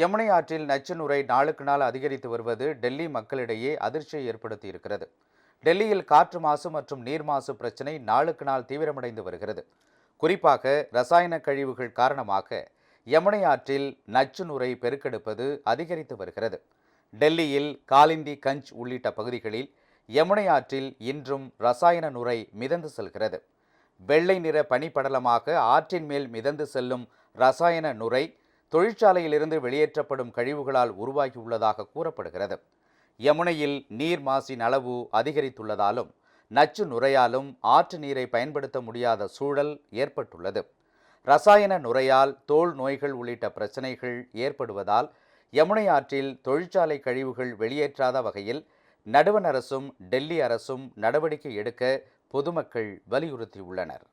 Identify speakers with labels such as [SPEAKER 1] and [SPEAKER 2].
[SPEAKER 1] யமுனை ஆற்றில் நச்சுநுரை நாளுக்கு நாள் அதிகரித்து வருவது டெல்லி மக்களிடையே அதிர்ச்சியை ஏற்படுத்தி இருக்கிறது டெல்லியில் காற்று மாசு மற்றும் நீர் மாசு பிரச்சினை நாளுக்கு நாள் தீவிரமடைந்து வருகிறது. குறிப்பாக ரசாயன கழிவுகள் காரணமாக யமுனை ஆற்றில் நச்சுநுரை பெருக்கெடுப்பது அதிகரித்து வருகிறது. டெல்லியில் காலிந்தி கஞ்ச் உள்ளிட்ட பகுதிகளில் யமுனை ஆற்றில் இன்றும் ரசாயன நுரை மிதந்து செல்கிறது. வெள்ளை நிற பனிப்படலமாக ஆற்றின் மேல் மிதந்து செல்லும் ரசாயன நுரை தொழிற்சாலையிலிருந்து வெளியேற்றப்படும் கழிவுகளால் உருவாகியுள்ளதாக கூறப்படுகிறது. யமுனையில் நீர் மாசின் அளவு அதிகரித்துள்ளதாலும் நச்சு நுரையாலும் ஆற்று நீரை பயன்படுத்த முடியாத சூழல் ஏற்பட்டுள்ளது. ரசாயன நுரையால் தோல் நோய்கள் உள்ளிட்ட பிரச்சனைகள் ஏற்படுவதால் யமுனை ஆற்றில் தொழிற்சாலை கழிவுகள் வெளியேற்றாத வகையில் நடுவண் அரசும் டெல்லி அரசும் நடவடிக்கை எடுக்க பொதுமக்கள் வலியுறுத்தியுள்ளனர்.